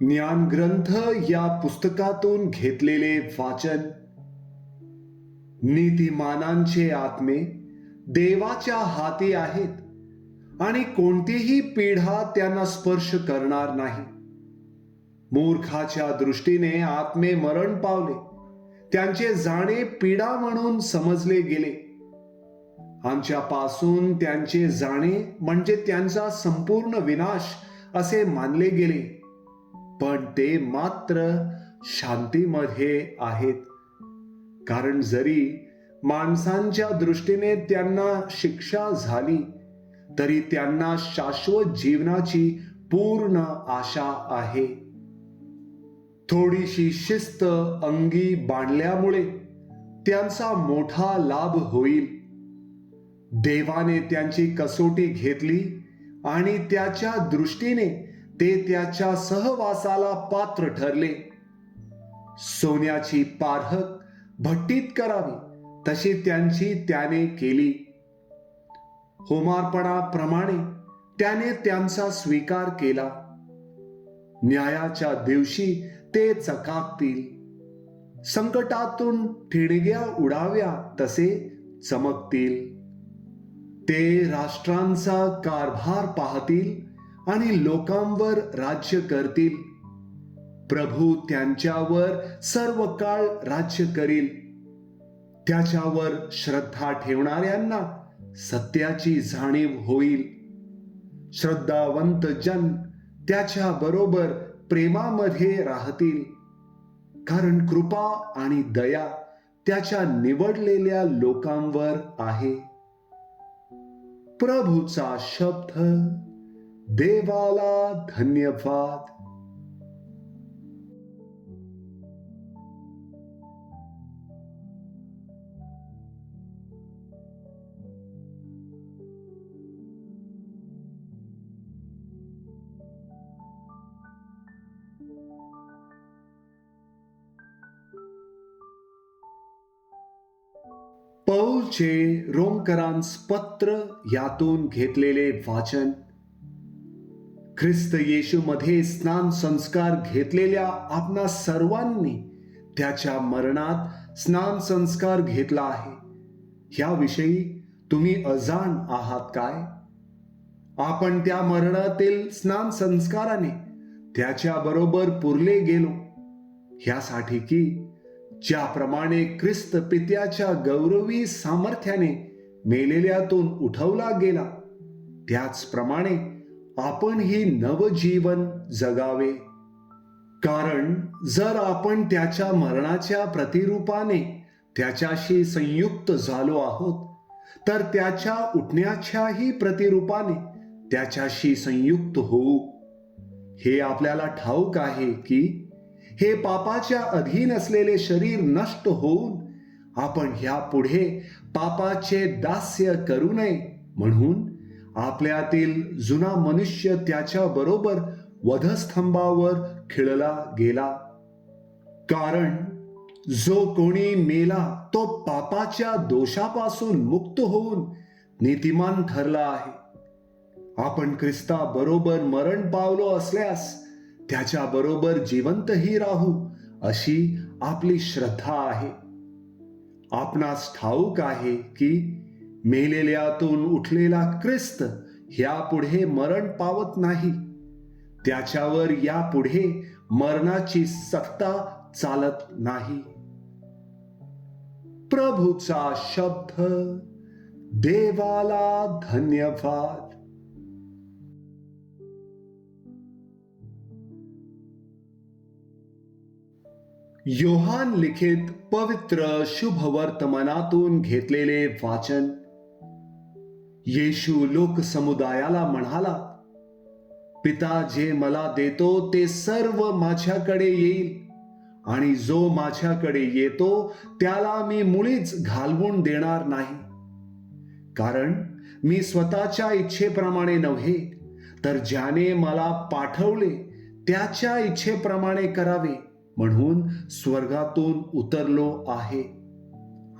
ज्ञान ग्रंथ या पुस्तकातून घेतलेले वाचन नीतिमानांचे आत्मे देवाच्या हाती आहेत आणि कोणतीही पिढा त्यांना स्पर्श करणार नाही. मूर्खाच्या दृष्टीने आत्मे मरण पावले त्यांचे जाणे पीडा म्हणून समजले गेले. आमच्यापासून त्यांचे जाणे म्हणजे त्यांचा संपूर्ण विनाश असे मानले गेले. पण ते मात्र शांतीमध्ये आहेत. कारण जरी माणसांच्या दृष्टीने त्यांना शिक्षा झाली तरी त्यांना शाश्वत जीवनाची पूर्ण आशा आहे. थोडीशी शिस्त अंगी बांधल्यामुळे त्यांचा मोठा लाभ होईल. देवाने त्यांची कसोटी घेतली आणि त्याच्या दृष्टीने ते त्याच्या सहवासाला पात्र ठरले. सोन्याची पारहक भट्टीत करावी तशी त्यांची त्याने केली. होमार्पणाप्रमाणे त्याने त्यांचा स्वीकार केला. न्यायाच्या दिवशी ते चकाकतील. संकटातून ठिणग्या उडाव्या तसे चमकतील. ते राष्ट्रांचा कारभार पाहतील. आणि लोकांवर राज्य करतील. प्रभू त्यांच्यावर सर्व काळ राज्य करील. त्याच्यावर श्रद्धा ठेवणाऱ्यांना सत्याची जाणीव होईल. श्रद्धावंत जन त्याच्या बरोबर प्रेमामध्ये राहतील. कारण कृपा आणि दया त्याच्या निवडलेल्या लोकांवर आहे. प्रभूचा शब्द देवाला धन्यवाद. पौलचे रोमकरांस पत्र यातून घेतलेले वाचन ख्रिस्त येशूमध्ये स्नान संस्कार घेतलेल्या आपणा सर्वांनी त्याच्या मरणात स्नान संस्कार घेतला आहे. ह्याविषयी तुम्ही अजाण आहात काय? आपण त्या मरणातील स्नान संस्काराने त्याच्या बरोबर पुरले गेलो. ह्यासाठी की ज्याप्रमाणे ख्रिस्त पित्याच्या गौरवी सामर्थ्याने मेलेल्यातून उठवला गेला त्याचप्रमाणे आपण ही नवजीवन जगावे. कारण जर आपण त्याच्या मरणाच्या प्रतिरूपाने त्याच्याशी संयुक्त झालो आहोत तर त्याच्या उठण्याच्याही प्रतिरूपाने त्याच्याशी संयुक्त होऊ. हे आपल्याला ठाऊक आहे की हे पापाच्या अधीन असलेले शरीर नष्ट होऊन आपण ह्या पुढे पापाचे दास्य करू नये म्हणून आपल्यातील जुना मनुष्य त्याच्या बरोबर वधस्तंभावर खिळला गेला. कारण जो कोणी मेला तो पापाच्या दोषापासून मुक्त होऊन नीतिमान ठरला आहे. आपण ख्रिस्ता बरोबर मरण पावलो असल्यास त्याच्या बरोबर जिवंतही राहू अशी आपली श्रद्धा आहे. आपणास ठाऊक आहे की मेलेल्यातून उठलेला ख्रिस्त ह्यापुढे मरण पावत नाही. त्याच्यावर यापुढे मरणाची सत्ता चालत नाही. प्रभूचा शब्द देवाला धन्यवाद. योहान लिखित पवित्र शुभ वर्तमानातून घेतलेले वाचन येशू लोक समुदायाला म्हणाला पिता जे मला देतो ते सर्व माझ्याकडे येईल. आणि जो माझ्याकडे येतो त्याला मी मुळीच घालवून देणार नाही. कारण मी स्वतःच्या इच्छेप्रमाणे नव्हे तर ज्याने मला पाठवले त्याच्या इच्छेप्रमाणे करावे म्हणून स्वर्गातून उतरलो आहे.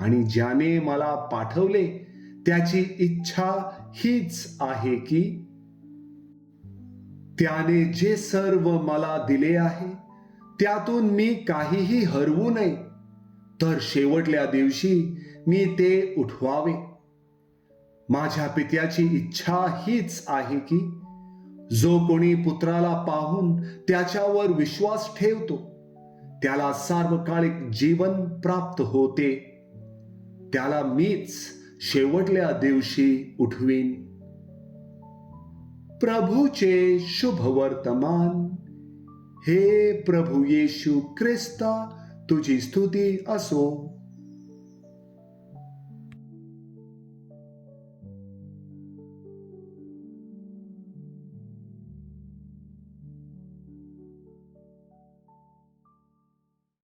आणि ज्याने मला पाठवले त्याची इच्छा हीच आहे की त्याने जे सर्व मला दिले आहे त्यातून मी काहीही हरवू नये. तर शेवटल्या दिवशी मी ते उठवावे. माझ्या पित्याची इच्छा हीच आहे की जो कोणी पुत्राला पाहून त्याच्यावर विश्वास ठेवतो त्याला सार्वकालिक जीवन प्राप्त होते. त्याला मीच शेवटल्या दिवशी उठवीन. प्रभूचे शुभ वर्तमान हे प्रभू येशू ख्रिस्ता तुझी स्तुती असो.